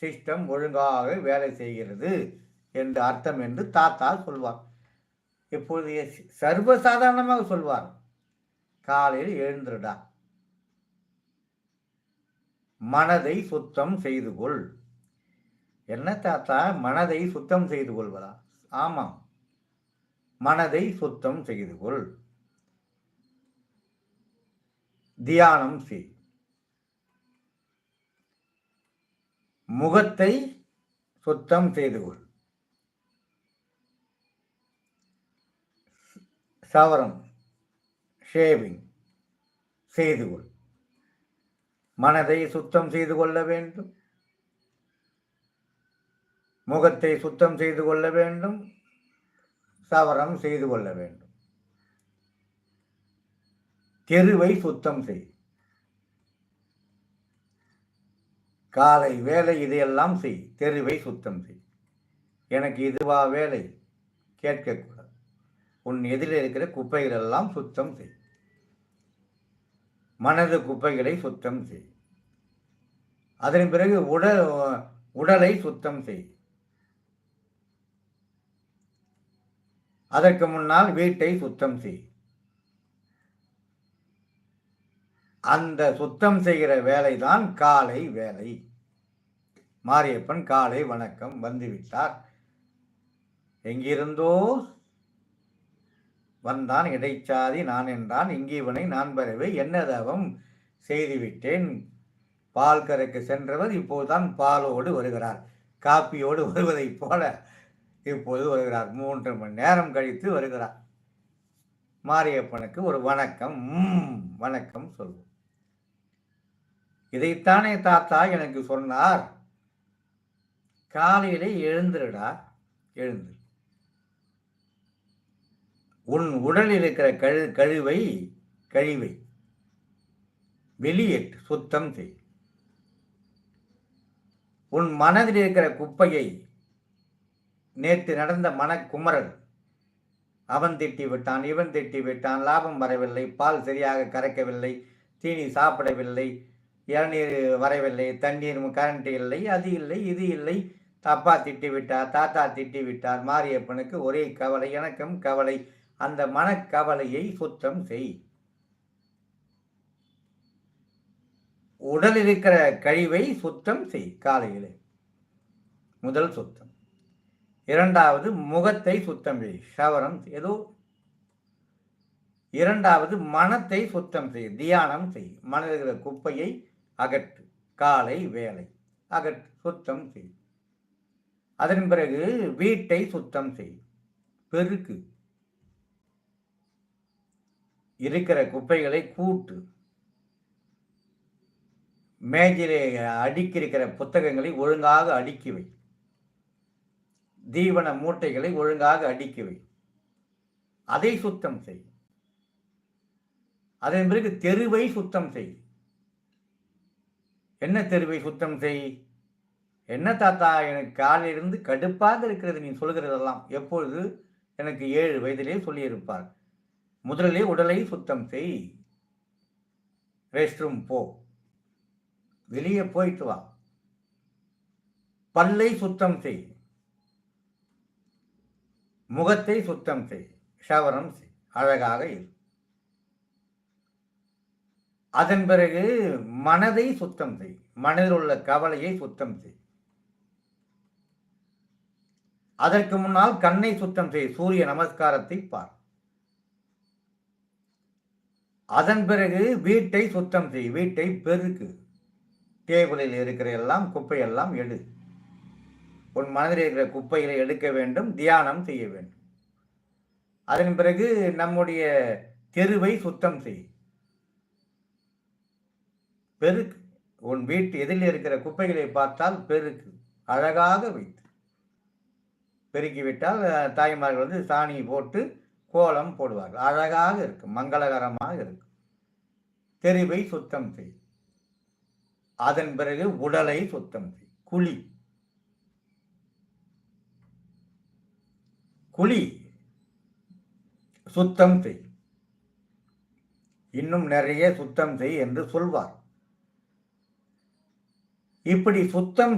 System ஒழுங்காக வேலை செய்கிறது என்று அர்த்தம் என்று தாத்தா சொல்வார். இப்பொழுது சர்வசாதாரணமாக சொல்வார். காலையில் எழுந்துடா மனதை சுத்தம் செய்து கொள். என்ன தாத்தா? மனதை சுத்தம் செய்து கொள்வதா? ஆமாம். மனதை சுத்தம் செய்து கொள். தியானம் செய். முகத்தை சுத்தம் செய்து கொள். சவரம் ஷேவிங் செய்து கொள். மனதை சுத்தம் செய்து கொள்ள வேண்டும். முகத்தை சுத்தம் செய்து கொள்ள வேண்டும். சவரம் செய்து கொள்ள வேண்டும். தெருவை சுத்தம் செய். காலை வேலை இதையெல்லாம் செய் தெருவை சுத்தம் செய். எனக்கு இதுவா வேலை? கேட்கக்கூடாது. உன் எதிரில் இருக்கிற குப்பைகள் எல்லாம் சுத்தம் செய். மனது குப்பைகளை சுத்தம் செய். அதன் பிறகு உடல் உடலை சுத்தம் செய். அதற்கு முன்னால் வீட்டை சுத்தம் செய். அந்த சுத்தம் செய்கிற வேலைதான் காலை வேலை. மாரியப்பன் காலை வணக்கம் வந்துவிட்டார். எங்கிருந்தோ வந்தான் இடைச்சாதி நான் என்றான். இங்கிவனை நான் பெறவே என்ன தவம் செய்துவிட்டேன். பால் கரைக்கு சென்றவர் இப்போதுதான் பாலோடு வருகிறார். காப்பியோடு வருவதைப் போல இப்போது வருகிறார். மூன்று மணி நேரம் கழித்து வருகிறார். மாரியப்பனுக்கு ஒரு வணக்கம். வணக்கம் சொல்வோம். இதைத்தானே தாத்தா எனக்கு சொன்னார். காலையிலே எழுந்துருடா எழுந்து. உன் உடலில் இருக்கிற கழு கழிவை கழிவை. வெளியேற்று சுத்தம் செய். உன் மனதில் இருக்கிற குப்பையை நேற்று நடந்த மனக்குமரல் அவன் திட்டி விட்டான் இவன் திட்டி விட்டான் லாபம் வரவில்லை பால் சரியாக கறக்கவில்லை தீனி சாப்பிடவில்லை இளநீர் வரவில்லை தண்ணீர் கரண்ட் இல்லை அது இல்லை இது இல்லை. அப்பா திட்டி விட்டார் தாத்தா திட்டி விட்டார் மாரியப்பனுக்கு ஒரே கவலை எனக்கும் கவலை. அந்த மனக்கவலையை சுத்தம் செய். உடல் இருக்கிற கழிவை சுத்தம் செய் காலையிலே. முதல் சுத்தம். இரண்டாவது முகத்தை சுத்தம் செய் சவரம் ஏதோ இரண்டாவது மனத்தை சுத்தம் செய் தியானம் செய். மனதில் இருக்கிற குப்பையை அகற்று காலை வேலை அகற்று சுத்தம் செய். அதன் பிறகு வீட்டை சுத்தம் செய். பெருக்கு இருக்கிற குப்பைகளை கூட்டு. மேஜிலே அடுக்கி இருக்கிற புத்தகங்களை ஒழுங்காக அடுக்கி வை. தீவன மூட்டைகளை ஒழுங்காக அடுக்கி வை. அதை சுத்தம் செய். அதன் பிறகு தெருவை சுத்தம் செய். என்ன தெருவை சுத்தம் செய்? என்ன தாத்தா எனக்கு காலையிலிருந்து கடுப்பாக இருக்கிறது நீ சொல்கிறதெல்லாம் எப்பொழுது? எனக்கு ஏழு வயதிலே சொல்லியிருப்பார். முதலிலே உடலை சுத்தம் செய். ரெஸ்ட் ரூம் போ. வெளியே போயிட்டு வா. பல்லை சுத்தம் செய். முகத்தை சுத்தம் செய். ஷவரம் செய். அழகாக இரு. அதன் பிறகு மனதை சுத்தம் செய். மனதில் உள்ள கவலையை சுத்தம் செய். அதற்கு முன்னால் கண்ணை சுத்தம் செய். சூரிய நமஸ்காரத்தை பார். அதன் பிறகு வீட்டை சுத்தம் செய். வீட்டை பெருக்கு. டேபிளில் இருக்கிற எல்லாம் குப்பையெல்லாம் எடு. உன் மனதில் இருக்கிற குப்பைகளை எடுக்க வேண்டும். தியானம் செய்ய வேண்டும். அதன் பிறகு நம்முடைய தெருவை சுத்தம் செய். பெருக்கு. உன் வீட்டு எதிரில் இருக்கிற குப்பைகளை பார்த்தால் பெருக்கு. அழகாக வைத்து. பெருக்கிவிட்டால் தாய்மார்கள் வந்து சாணி போட்டு கோலம் போடுவார்கள். அழகாக இருக்கும். மங்களகரமாக இருக்கும். தெருவை சுத்தம் செய். அதன் பிறகு உடலை சுத்தம் செய். குழி. குழி சுத்தம் செய். இன்னும் நிறைய சுத்தம் செய் என்று சொல்வார். இப்படி சுத்தம்